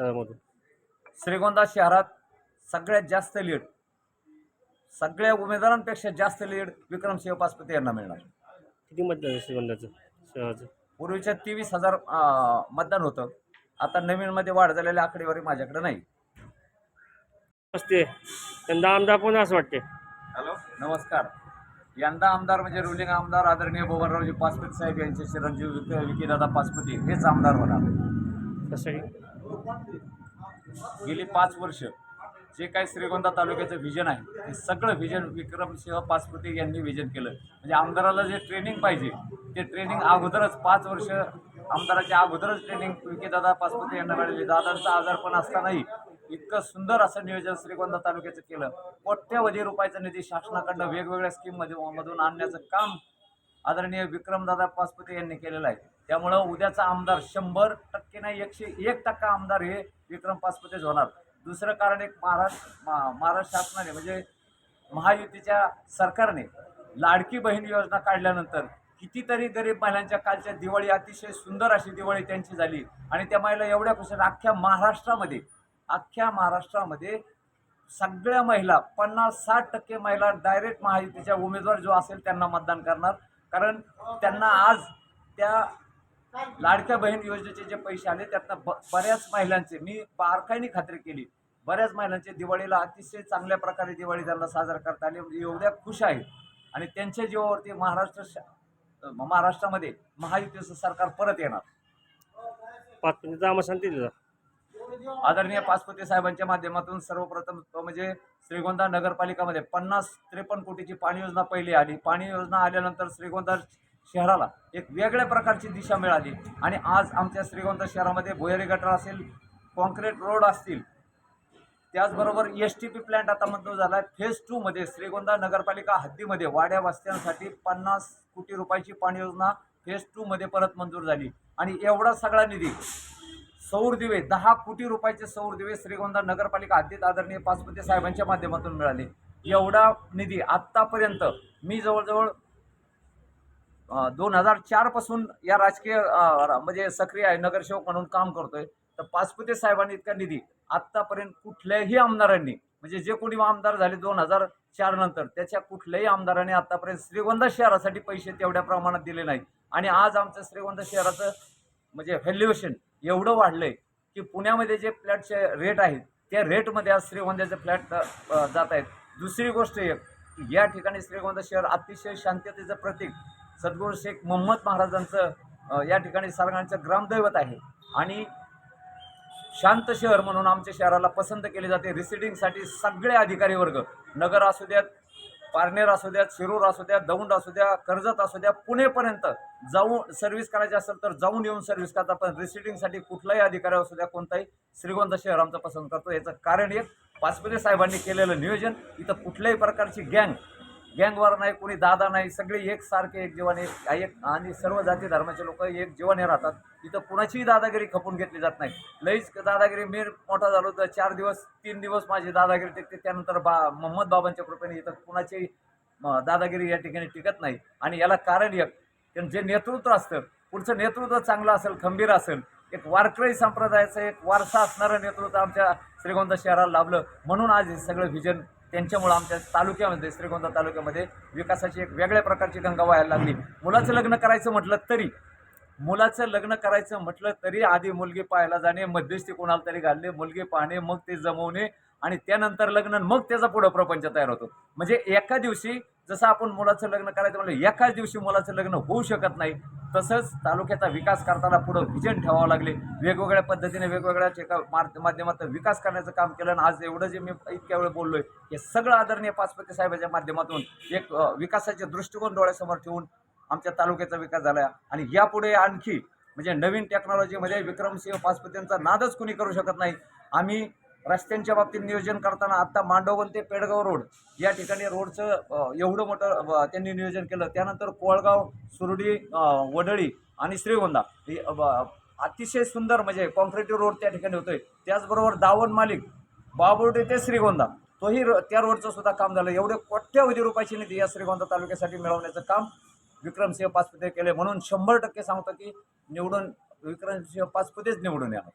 शहरामधून श्रीगोंदा शहरात सगळ्यात जास्त लीड सगळ्या उमेदवारांपेक्षा जास्त लीड विक्रमसिंह पाचपुते यांना मिळणार. किती मतदान आहे श्रीगोंद्याचं? शहराचं. पूर्वीच्या तेवीस हजार मतदान होतं. आता नवीनमध्ये वाढ झालेली आकडेवारी माझ्याकडे नाही. असते यंदा आमदार कोण असं वाटते हॅलो नमस्कार. यंदा आमदार म्हणजे रुलिंग आमदार आदरणीय भुवनरावजी पाचपती साहेब यांचे चिरंजीव विक- विकीदादा पाचपती हेच आमदार होणार. कशासाठी गेली पाच वर्ष जे काही श्रीगोंदा तालुक्याचं व्हिजन आहे ते सगळं व्हिजन विक्रमसिंह पाचपुते यांनी व्हिजन केलं. म्हणजे आमदाराला जे ट्रेनिंग पाहिजे ते ट्रेनिंग अगोदरच पाच वर्ष आमदाराच्या अगोदरच ट्रेनिंग विकेदादा पाचपुते यांना मिळाली दादांचा आजारपण असतानाही इतकं सुंदर असं नियोजन श्रीगोंदा तालुक्याचं केलं. कोट्यवधी रुपयाचा निधी शासनाकडनं वेगवेगळ्या स्कीममध्ये मधून आणण्याचं काम आदरणीय विक्रमदादा पासपती यांनी केलेलं आहे. त्यामुळं उद्याचा आमदार शंभर टक्के नाही एकशे एक टक्का आमदार हे विक्रम पासपतेच होणार. दुसरं कारण एक महाराष्ट्र मा- महाराष्ट्र शासनाने म्हणजे महायुतीच्या सरकारने लाडकी बहीण योजना काढल्यानंतर कितीतरी गरीब महिलांच्या कालच्या दिवाळी अतिशय सुंदर अशी दिवाळी त्यांची झाली. आणि त्या महिला एवढ्या खुश अख्ख्या महाराष्ट्रामध्ये अख्ख्या महाराष्ट्रामध्ये सगळ्या महिला पन्नास साठ टक्के महिला डायरेक्ट महायुतीच्या उमेदवार जो असेल त्यांना मतदान करणार. कारण त्यांना आज त्या लाडक्या बहीण योजनेचे जे पैसे आले त्यातनं ब बऱ्याच महिलांचे मी बारकाईने खात्री केली. बऱ्याच महिलांचे दिवाळीला अतिशय चांगल्या प्रकारे दिवाळी त्यांना साजरा करता आली म्हणजे एवढ्या खुश आहेत. आणि त्यांच्या जीवावरती महाराष्ट्र श- महाराष्ट्रामध्ये महायुतीचं सरकार परत येणार. पाच पंचायत आम्हाला शांती दिला. आदरणीय पाचपुते साहेबांच्या माध्यमातून सर्वप्रथम तो म्हणजे श्रीगोंदा नगरपालिकामध्ये पन्नास त्रेपन्न कोटीची पाणी योजना पहिली आली. पाणी योजना आल्यानंतर श्रीगोंदा शहराला एक वेगळ्या प्रकारची दिशा मिळाली. आणि आज आमच्या श्रीगोंदा शहरामध्ये भुयारी गटर असेल कॉन्क्रीट रोड असतील त्याचबरोबर एस टी पी प्लॅन्ट आता मंजूर झाला आहे फेज टूमध्ये श्रीगोंदा नगरपालिका हद्दीमध्ये वाड्या वस्त्यांसाठी पन्नास कोटी रुपयाची पाणी योजना फेज टूमध्ये परत मंजूर झाली. आणि एवढा सगळा निधी सौर दिवे दहा कोटी रुपयाचे सौर दिवे श्रीगोंदा नगरपालिका आदित आदरणीय पाचपुते साहेबांच्या माध्यमातून मिळाले. एवढा निधी आत्तापर्यंत मी जवळजवळ दोन हजार चारपासून या राजकीय म्हणजे सक्रिय आहे नगरसेवक म्हणून काम करतोय. तर पाचपुते साहेबांनी इतका निधी आत्तापर्यंत कुठल्याही आमदारांनी म्हणजे जे कोणी आमदार झाले दोन हजार चार नंतर त्याच्या कुठल्याही आमदारांनी आत्तापर्यंत श्रीगोंदा शहरासाठी पैसे तेवढ्या प्रमाणात दिले नाही आणि आज आमचं श्रीगोंदा शहराचं म्हणजे व्हॅल्युएशन एवढं वाढलंय की पुण्यामध्ये जे फ्लॅटचे रेट आहेत त्या रेटमध्ये आज श्रीगोंद्याचे फ्लॅट जात आहेत. दुसरी गोष्ट एक की या ठिकाणी श्रीगोंदा शहर अतिशय शांततेचं प्रतीक. सद्गुरू शेख मोहम्मद महाराजांचं या ठिकाणी सारंगांचं ग्रामदैवत आहे. आणि शांत शहर म्हणून आमच्या शहराला पसंत केले जाते. रिसिडिंगसाठी सगळे अधिकारी वर्ग नगर असू द्यात पारनेर असू द्या शिरूर असू द्या दौंड असू द्या कर्जत असू द्या पुणेपर्यंत जाऊन सर्व्हिस करायची असेल तर जाऊन येऊन सर्व्हिस करता. पण रिसिटिंगसाठी कुठलाही अधिकारी असू द्या कोणताही श्रीगोंदा शहर आमचं पसंत करतो. याचं कारण एक पाचपुते साहेबांनी केलेलं नियोजन. इथं कुठल्याही प्रकारची गँग गँगवार नाही कोणी दादा नाही सगळे एक जीवन एक जीवाने एक आणि सर्व जाती धर्माचे लोक एक जीवाने राहतात. इथं कुणाचीही दादागिरी खपून घेतली जात नाही. लईच दादागिरी मी मोठा झालो तर चार दिवस तीन दिवस माझी दादागिरी टिकते त्यानंतर बा मोहम्मद बाबांच्या कृपेने इथं कुणाची दादागिरी या ठिकाणी टिकत नाही. आणि याला कारण एक कारण जे नेतृत्व असतं पुढचं नेतृत्व चांगलं असेल खंबीर असेल एक वारकरी संप्रदायाचं एक वारसा असणारं नेतृत्व आमच्या श्रीगोंदा शहराला लाभलं. म्हणून आज हे सगळं व्हिजन त्यांच्यामुळं आमच्या तालुक्यामध्ये श्रीगोंदा तालुक्यामध्ये विकासाची एक वेगळ्या प्रकारची गंगा व्हायला लागली. मुलाचं लग्न करायचं म्हटलं तरी मुलाचं लग्न करायचं म्हटलं तरी आधी मुलगी पाहायला जाणे मध्यस्थी कोणाला तरी घालणे मुलगी पाहणे मग ते जमवणे आणि त्यानंतर लग्न मग त्याचा पुढं प्रपंच तयार होतो. म्हणजे एका दिवशी जसं आपण मुलाचं लग्न करायचं म्हणलं एकाच दिवशी मुलाचं लग्न होऊ शकत नाही तसंच तालुक्याचा विकास करताना पुढं व्हिजन ठेवावं लागले. वेगवेगळ्या पद्धतीने वेगवेगळ्या एका मार- माध्यमातून विकास करण्याचं काम केलं आणि आज एवढं जे मी इतक्या वेळ बोललोय हे सगळं आदरणीय पाचपती साहेबाच्या माध्यमातून एक विकासाचे दृष्टिकोन डोळ्यासमोर ठेवून आमच्या तालुक्याचा विकास झाला आणि यापुढे आणखी म्हणजे नवीन टेक्नॉलॉजीमध्ये विक्रमसिंह पाचपतींचा नादच कुणी करू शकत नाही. आम्ही रस्त्यांच्या बाबतीत नियोजन करताना आत्ता मांडवगण ते पेडगाव रोड या ठिकाणी रोडचं एवढं मोठं त्यांनी नियोजन केलं. त्यानंतर कोळगाव सुरडी वडळी आणि श्रीगोंदा हे अतिशय सुंदर म्हणजे कॉन्क्रिटिव्ह रोड त्या ठिकाणी होतोय. त्याचबरोबर दावण मालिक बाबुर्डे ते श्रीगोंदा तोही रो- त्या रोडचं सुद्धा काम झालं. एवढे कोट्यवधी रुपयाची निधी या श्रीगोंदा तालुक्यासाठी मिळवण्याचं काम विक्रमसिंह पाचपुते केले. म्हणून शंभर टक्के सांगतो की निवडून विक्रमसिंह पाचपुतेच निवडून येणार.